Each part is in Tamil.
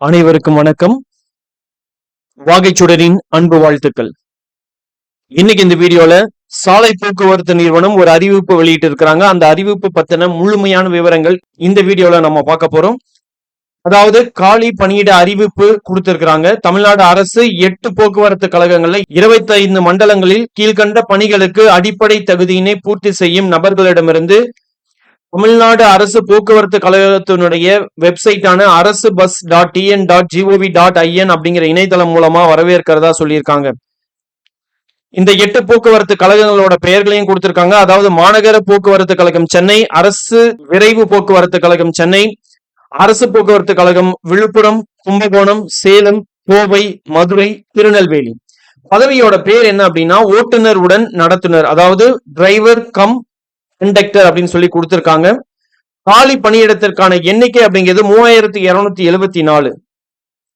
அனைவருக்கும் வணக்கம். வாகைச்சுடரின் அன்பு வாழ்த்துக்கள். இன்னைக்கு இந்த வீடியோல சாலை போக்குவரத்து நிறுவனம் ஒரு அறிவிப்பு வெளியிட்டு இருக்கிறாங்க அந்த அறிவிப்பு பத்தின முழுமையான விவரங்கள் இந்த வீடியோல நம்ம பார்க்க போறோம். அதாவது காலி பணியிட அறிவிப்பு கொடுத்திருக்கிறாங்க. தமிழ்நாடு அரசு எட்டு போக்குவரத்து கழகங்கள்ல 25 மண்டலங்களில் கீழ்கண்ட பணிகளுக்கு அடிப்படை தகுதியினை பூர்த்தி செய்யும் நபர்களிடமிருந்து தமிழ்நாடு அரசு போக்குவரத்து கழகத்தினுடைய வெப்சைட்டான arasu bus dot TN dot GOV dot IN அப்படிங்கிற இணையதளம் மூலமா வரவேற்கிறதா சொல்லியிருக்காங்க. இந்த எட்டு போக்குவரத்து கழகங்களோட பெயர்களையும் கொடுத்திருக்காங்க. அதாவது மாநகர போக்குவரத்து கழகம் சென்னை அரசு விரைவு போக்குவரத்து கழகம் சென்னை அரசு போக்குவரத்து கழகம் விழுப்புரம் கும்பகோணம் சேலம் கோவை மதுரை திருநெல்வேலி. பதவியோட பேர் என்ன அப்படின்னா ஓட்டுநர் உடன் நடத்துனர். அதாவது டிரைவர் கம் கண்டக்டர் அப்படின்னு சொல்லி கொடுத்துருக்காங்க. காலி பணியிடத்திற்கான எண்ணிக்கை அப்படிங்கிறது மூவாயிரத்தி இருநூத்தி எழுபத்தி நாலு.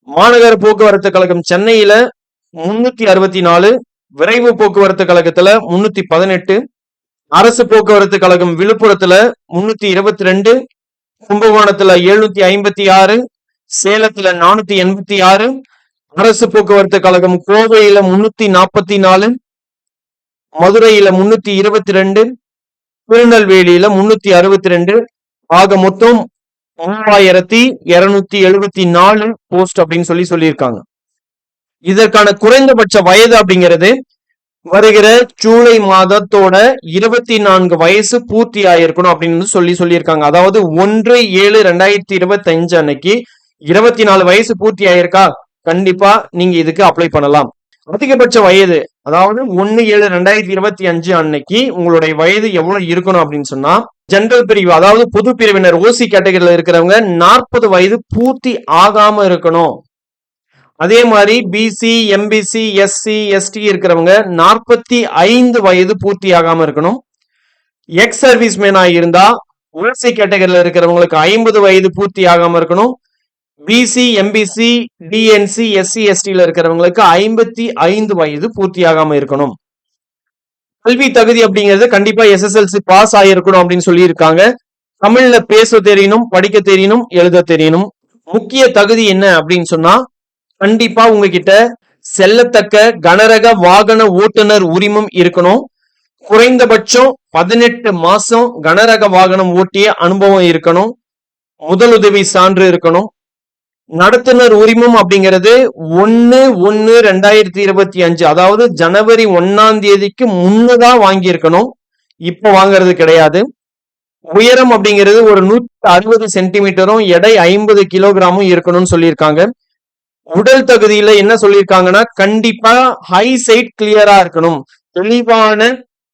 மாநகர போக்குவரத்து கழகம் சென்னையில முன்னூத்தி அறுபத்தி நாலு விரைவு போக்குவரத்து கழகத்துல முன்னூத்தி பதினெட்டு அரசு போக்குவரத்து கழகம் விழுப்புரத்துல முன்னூத்தி இருபத்தி ரெண்டு கும்பகோணத்துல எழுநூத்தி ஐம்பத்தி ஆறு சேலத்துல நானூத்தி எண்பத்தி ஆறு அரசு போக்குவரத்து கழகம் கோவையில முன்னூத்தி நாற்பத்தி நாலு மதுரையில முன்னூத்தி இருபத்தி ரெண்டு திருநெல்வேலியில முன்னூத்தி அறுபத்தி ரெண்டு ஆக மொத்தம் மூவாயிரத்தி இருநூத்தி எழுபத்தி நாலு போஸ்ட் அப்படின்னு சொல்லி சொல்லியிருக்காங்க. இதற்கான குறைந்தபட்ச வயது அப்படிங்கிறது வருகிற ஜூலை மாதத்தோட இருபத்தி நான்கு வயசு பூர்த்தி ஆயிருக்கணும் அப்படின்னு சொல்லி சொல்லியிருக்காங்க. அதாவது ஒன்று ஏழு ரெண்டாயிரத்தி இருபத்தி அஞ்சு அன்னைக்கு இருபத்தி நாலு வயசு பூர்த்தி ஆயிருக்கா? கண்டிப்பா நீங்க இதுக்கு அப்ளை பண்ணலாம். அதிகபட்ச வயது அதாவது ஒன்னு ஏழு ரெண்டாயிரத்தி இருபத்தி அஞ்சு அன்னைக்கு உங்களுடைய வயது எவ்வளவு இருக்கணும் அப்படின்னு சொன்னா ஜென்ரல் பிரிவு அதாவது பொது பிரிவினர் ஓசி கேட்டகரியில் இருக்கிறவங்க நாற்பது வயது பூர்த்தி ஆகாம இருக்கணும். அதே மாதிரி பிசி எம்பிசி எஸ்சி எஸ்டி இருக்கிறவங்க நாற்பத்தி ஐந்து வயது பூர்த்தி ஆகாம இருக்கணும். எக்ஸ் சர்வீஸ் மேனா இருந்தா ஓசி கேட்டகரியில் இருக்கிறவங்களுக்கு ஐம்பது வயது பூர்த்தி ஆகாம இருக்கணும். பிசி எம்பிசி டிஎன்சி எஸ்சி எஸ்டியில் இருக்கிறவங்களுக்கு ஐம்பத்தி ஐந்து வயது பூர்த்தியாகாமல் இருக்கணும். கல்வி தகுதி அப்படிங்கிறது கண்டிப்பா எஸ்எஸ்எல்சி பாஸ் ஆகிருக்கணும் அப்படின்னு சொல்லியிருக்காங்க. தமிழ்ல பேச தெரியணும் படிக்க தெரியணும் எழுத தெரியணும். முக்கிய தகுதி என்ன அப்படின்னு சொன்னா கண்டிப்பா உங்ககிட்ட செல்லத்தக்க கனரக வாகன ஓட்டுநர் உரிமம் இருக்கணும். குறைந்தபட்சம் பதினெட்டு மாசம் கனரக வாகனம் ஓட்டிய அனுபவம் இருக்கணும். முதலுதவி சான்று இருக்கணும். நடத்துனர் உரிமம் அப்படிங்கிறது ஒன்னு ஒன்னு ரெண்டாயிரத்தி இருபத்தி அஞ்சு. அதாவது ஜனவரி ஒன்னாம் தேதிக்கு முன்னதா வாங்கியிருக்கணும். இப்ப வாங்குறது கிடையாது. உயரம் அப்படிங்கிறது ஒரு நூத்தி அறுபது சென்டிமீட்டரும் எடை ஐம்பது கிலோகிராமும் இருக்கணும்னு சொல்லியிருக்காங்க. உடல் தகுதியில என்ன சொல்லியிருக்காங்கன்னா கண்டிப்பா ஹை சைட் கிளியரா இருக்கணும். தெளிவான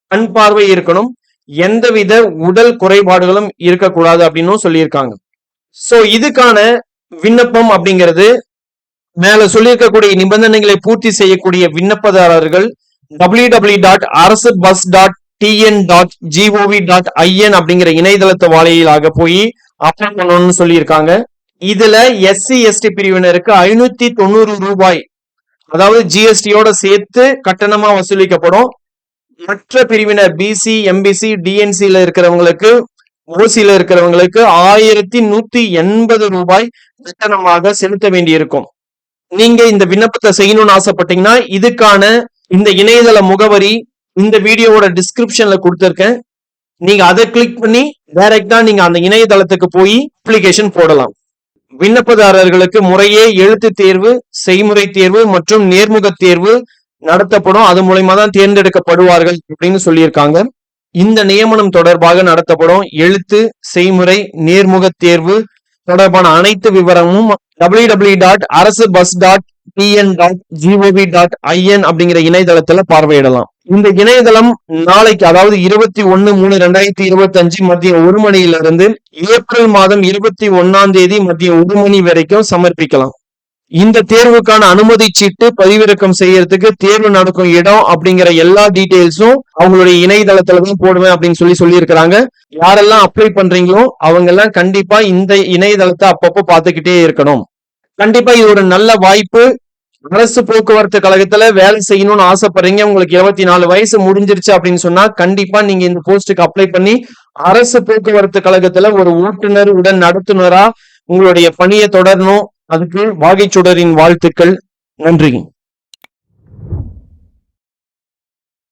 கண் பார்வை இருக்கணும். எந்தவித உடல் குறைபாடுகளும் இருக்கக்கூடாது அப்படின்னும் சொல்லியிருக்காங்க. சோ இதுக்கான விண்ணப்பம் அப்படிங்கிறது மேல சொல்லியிருக்கக்கூடிய நிபந்தனைகளை பூர்த்தி செய்யக்கூடிய விண்ணப்பதாரர்கள் W W dot arasu bus dot TN dot GOV dot IN அப்படிங்கிற இணையதளத்து வாழையிலாக போய் அப்ளை பண்ணணும்னு சொல்லியிருக்காங்க. இதுல எஸ்சி எஸ்டி பிரிவினருக்கு ஐநூத்தி தொண்ணூறு ரூபாய் அதாவது ஜிஎஸ்டியோட சேர்த்து கட்டணமா வசூலிக்கப்படும். மற்ற பிரிவினர் பிசி எம்பிசி டிஎன்சில இருக்கிறவங்களுக்கு ஓசியில இருக்கிறவங்களுக்கு ஆயிரத்தி நூத்தி எண்பது ரூபாய் கட்டணமாக செலுத்த வேண்டியிருக்கும். நீங்க இந்த விண்ணப்பத்தை செய்யணும்னு ஆசைப்பட்டீங்கன்னா இதுக்கான இந்த இணையதள முகவரி இந்த வீடியோவோட டிஸ்கிரிப்ஷன்ல கொடுத்துருக்கேன். நீங்க அதை கிளிக் பண்ணி டைரக்டா நீங்க அந்த இணையதளத்துக்கு போய் அப்ளிகேஷன் போடலாம். விண்ணப்பதாரர்களுக்கு முறையே எழுத்து தேர்வு செய்முறை தேர்வு மற்றும் நேர்முக தேர்வு நடத்தப்படும். அது மூலயமா தான் தேர்ந்தெடுக்கப்படுவார்கள் அப்படின்னு சொல்லியிருக்காங்க. இந்த நியமனம் தொடர்பாக நடத்தப்படும் எழுத்து செய்முறை நேர்முக தேர்வு தொடர்பான அனைத்து விவரமும் W W dot arasu bus dot TN dot GOV dot IN அப்படிங்கிற இணையதளத்துல பார்வையிடலாம். இந்த இணையதளம் நாளைக்கு அதாவது இருபத்தி ஒன்னு மூணு ரெண்டாயிரத்தி இருபத்தி அஞ்சு மதியம் ஒரு மணியிலிருந்து ஏப்ரல் மாதம் இருபத்தி ஒன்னாம் தேதி மதியம் ஒரு மணி வரைக்கும் சமர்ப்பிக்கலாம். இந்த தேர்வுக்கான அனுமதி சீட்டு பதிவிறக்கம் செய்யறதுக்கு தேர்வு நடக்கும் இடம் அப்படிங்கிற எல்லா டீட்டெயில்ஸும் அவங்களுடைய இணையதளத்துல தான் போடுவேன் அப்படின்னு சொல்லி சொல்லியிருக்கிறாங்க. யாரெல்லாம் அப்ளை பண்றீங்களோ அவங்க எல்லாம் கண்டிப்பா இந்த இணையதளத்தை அப்பப்போ பார்த்துக்கிட்டே இருக்கணும். கண்டிப்பா இது ஒரு நல்ல வாய்ப்பு. அரசு போக்குவரத்து கழகத்துல வேலை செய்யணும்னு ஆசைப்படுறீங்க. உங்களுக்கு இருபத்தி நாலு வயசு முடிஞ்சிருச்சு அப்படின்னு சொன்னா கண்டிப்பா நீங்க இந்த போஸ்டுக்கு அப்ளை பண்ணி அரசு போக்குவரத்து கழகத்துல ஒரு ஓட்டுநர் உடன் நடத்துனரா உங்களுடைய பணியை தொடரணும். அதுக்கு வாகைச்சுடரின் வாழ்த்துக்கள். நன்றி.